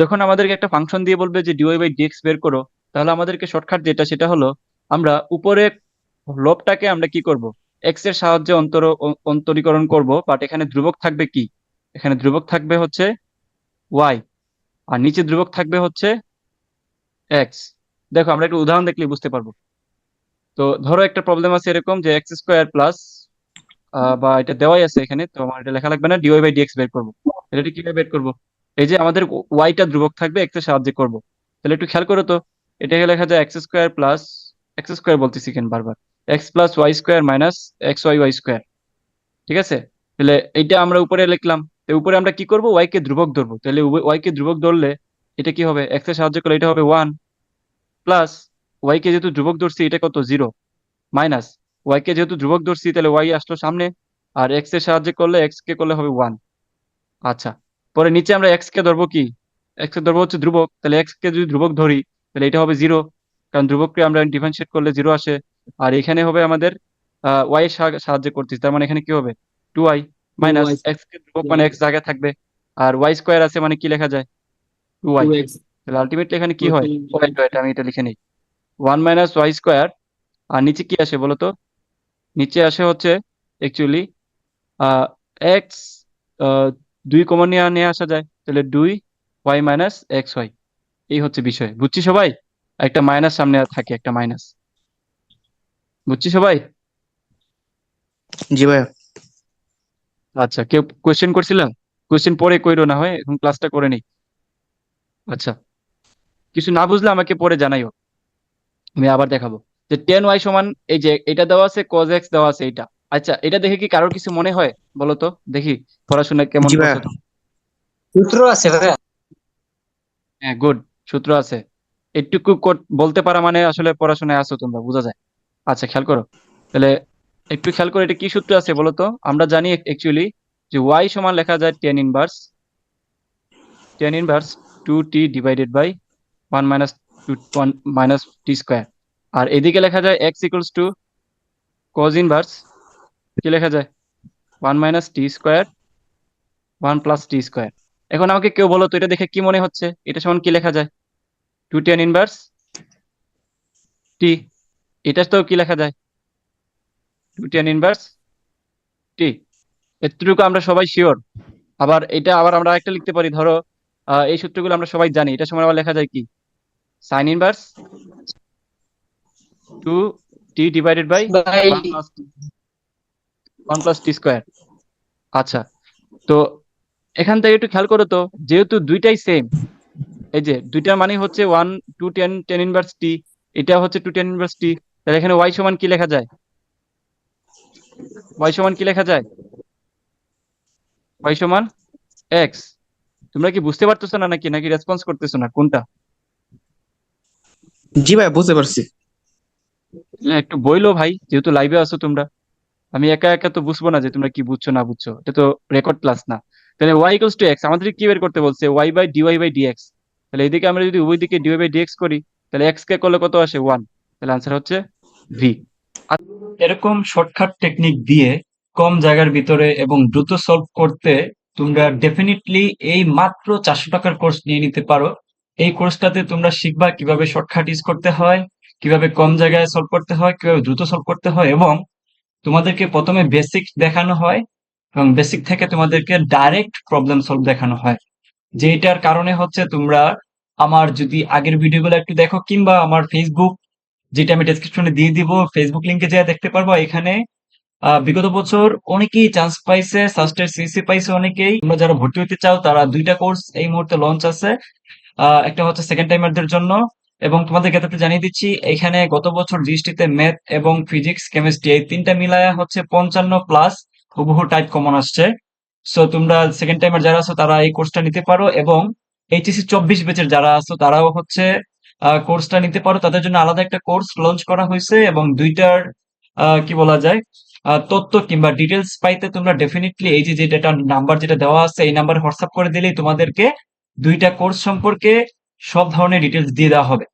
যখন আমাদেরকে একটা ফাংশন দিয়ে বলবে যে ডিওয়াই বাই ডিএক্স বের করো, তাহলে আমাদেরকে শর্টকাট যেটা সেটা হলো, আমরা উপরে লবটাকে আমরা কি করব? এক্সের সাহায্যে অন্তর, অন্তরীকরণ করব বাট এখানে ধ্রুবক থাকবে কি? এখানে ধ্রুবক থাকবে হচ্ছে ওয়াই আর নিচে ধ্রুবক থাকবে হচ্ছে এক্স দেখো, আমরা একটা উদাহরণ দেখলে বুঝতে পারব। তো ধরো একটা প্রবলেম আছে এরকম যে এক্স স্কোয়ার প্লাস বা এটা দেওয়াই আছে এখানে, তো আমার এটা লেখা লাগবে না ডিওয়াই বাই ডিএক্স বের করব। এটা কীভাবে বের করব? এই যে আমাদের ওয়াইটা ধ্রুবক থাকবে এক্সের সাহায্যে করব। তাহলে একটু খেয়াল করো তো, এটাকে লেখা যায় x square plus x square বলতেছি কেন বারবার। X plus y square minus x y y square ঠিক আছে? তাহলে এইটা আমরা উপরে লিখলাম। তো উপরে আমরা কি করব? ওয়াই কে ধ্রুবক ধরবো। তাহলে ওয়াই কে ধ্রুবক ধরলে এটা কি হবে? এক্সের সাহায্য করলে এটা হবে ওয়ান প্লাস ওয়াই কে যেহেতু ধ্রুবক ধরছি, এটা কত? জিরো মাইনাস ওয়াই কে যেহেতু ধ্রুবক ধরছি, তাহলে ওয়াই আসলো সামনে। আর এক্সের সাহায্যে করলে এক্স কে করলে হবে ওয়ান আচ্ছা। পরে নিচে আমরা এক্স কে ধরবো কি? এক্স কে ধরবো হচ্ছে ধ্রুবক তাহলে এক্স কে যদি ধ্রুবক ধরি তাহলে এটা হবে জিরো কারণ ধ্রুবককে আমরা ডিফারেন্সিয়েট করলে জিরো আসে। আর এখানে হবে আমাদের ওয়াই এর সাহা- সাহায্যে করতেছি তার মানে এখানে কি হবে? টু ওয়াই মাইনাস এক্স কে ধ্রুবক মানে এক্স জায়গায় থাকবে। আর ওয়াই স্কোয়ার আছে মানে কি লেখা যায়? টু ওয়াই 2x তাহলে আলটিমেটলি এখানে কি হয়? ওয়েট ওয়েট আমি এটা লিখে নিই। ওয়ান মাইনাস ওয়াই স্কোয়ার আর নিচে কি আসে বলো তো নিচে আসে হচ্ছে অ্যাকচুয়ালি এক্স দুই কমন নিয়ে নিয়ে আসা যায়। তাহলে দুই ওয়াই মাইনাস এক্স ওয়াই এই হচ্ছে বিষয়। বুঝছি সবাই? একটা মাইনাস সামনে থাকে একটা মাইনাস বুঝছি সবাই? জি ভাইয়া। আচ্ছা কেউ কোয়েশ্চেন করছিলাম? কোয়েশ্চেন পরে কইরো না হয় এখন ক্লাসটা করে নিই। আচ্ছা কিছু না বুঝলে আমাকে পরে জানাইও। আমি আবার দেখাবো। যে টেন ওয়াই সমান এই যে এটা দেওয়া আছে কজ এক্স দেওয়া আছে এটা আচ্ছা এটা দেখে কি কারোর কিছু মনে হয়? বলো তো দেখি পড়াশোনা কেমন? সূত্র আছে ভাইয়া। হ্যাঁ গুড সূত্র আছে। একটুকু বলতে পারা মানে আসলে পড়াশোনায় আছো তোমরা বোঝা যায়। আচ্ছা খেয়াল করো। তাহলে একটু খেয়াল করো এটা কি সূত্র আছে বলো তো আমরা জানি অ্যাকচুয়ালি যে ওয়াই সমান লেখা যায় tan inverse tan inverse two t divided by one minus two one minus t square আর এদিকে লেখা যায় x equals to cos inverse কি লেখা যায়? One minus t square one plus t square. এখন আমাকে কেউ বলো তো এটা দেখে কি মনে হচ্ছে? এটা সমান কি লেখা যায়? Two tan inverse t. এটা তো কি লেখা যায়? Two tan inverse t. এতটুকু আমরা সবাই শিওর আবার এটা আবার আমরা একটা লিখতে পারি ধরো এই সূত্রগুলো আমরা সবাই জানি। এটা সময় আবার লেখা যায় কি? Sine inverse two t divided by one plus t square আচ্ছা তো এখান থেকে একটু খেয়াল করো তো যেহেতু দুইটাই সেম এই যে দুইটার মানে হচ্ছে one two tan tan inverse t এটা হচ্ছে টু টেন ইনভার্স টি তাহলে এখানে ওয়াই সমান কি লেখা যায়? ওয়াই সমান কি লেখা যায়? ওয়াই সমান এক্স তোমরা কি বুঝতে পারতেছো না নাকি? নাকি রেসপন্স করতেছো না? কোনটা? জি ভাই বুঝতে পারছি। হ্যাঁ, একটু বইলো ভাই যেহেতু লাইভে আছো তোমরা। আমি একা একা তো বুঝব না যে তোমরা কি বুঝছ, না বুঝছ। এটা তো রেকর্ড ক্লাস না। তাহলে ওয়াই ইকুয়ালস টু এক্স আমাদের কি বের করতে বলছে? Y by dy by dx তাহলে এদিকে আমরা যদি উভয় দিকে ডিওয়াই বাই ডিএক্স করি, তাহলে এক্স কে করলে কত আসে? ওয়ান তাহলে আনসার হচ্ছে ভি এরকম শর্টকাট টেকনিক দিয়ে কম জায়গার ভিতরে এবং দ্রুত সলভ করতে তোমরা ডেফিনেটলি এই মাত্র চারশো টাকার কোর্স নিয়ে নিতে পারো। এই কোর্সটাতে তোমরা শিখবা কীভাবে শর্টকাট ইউজ করতে হয়, কীভাবে কম জায়গায় সলভ করতে হয়, কীভাবে দ্রুত সলভ করতে হয় এবং তোমাদেরকে প্রথমে বেসিক দেখানো হয় এবং বেসিক থেকে তোমাদেরকে ডাইরেক্ট প্রবলেম সলভ দেখানো হয়। যেটার কারণে হচ্ছে তোমরা আমার যদি আগের ভিডিওগুলো একটু দেখো কিংবা আমার ফেসবুক যেটা আমি ডেসক্রিপশনে দিয়ে দিব ফেসবুক লিংকে যা দেখতে পারব, এখানে বিগত বছর অনেকেই চান্স পাইছে সাস্টের সিসি পাইছে অনেকেই। তোমরা যারা ভর্তি হতে চাও, তারা দুইটা কোর্স এই মুহূর্তে লঞ্চ আছে। একটা হচ্ছে সেকেন্ড টাইমারদের জন্য। এবং তোমাদের ক্ষেত্রে জানিয়ে দিচ্ছি, এখানে গত বছর জিএসটিতে ম্যাথ এবং ফিজিক্স, কেমিস্ট্রি এই তিনটা মিলায়া হচ্ছে পঞ্চান্ন প্লাস হুবহু টাইপ কমন আসছে। সো তোমরা সেকেন্ড টাইমার যারা আছো, তারা এই কোর্সটা নিতে পারো এবং এইচএসসি চব্বিশ ব্যাচের যারা আছো, তারাও হচ্ছে কোর্সটা নিতে পারো। তাদের জন্য আলাদা একটা কোর্স লঞ্চ করা হয়েছে এবং দুইটার কি বলা যায় তথ্য কিংবা ডিটেলস পাইতে তোমরা ডেফিনেটলি এই যে যেটা নাম্বার যেটা দেওয়া আছে, এই নাম্বার হোয়াটসঅ্যাপ করে দিলেই তোমাদেরকে দুইটা কোর্স সম্পর্কে সব ধরনের ডিটেলস দিয়ে দেওয়া হবে।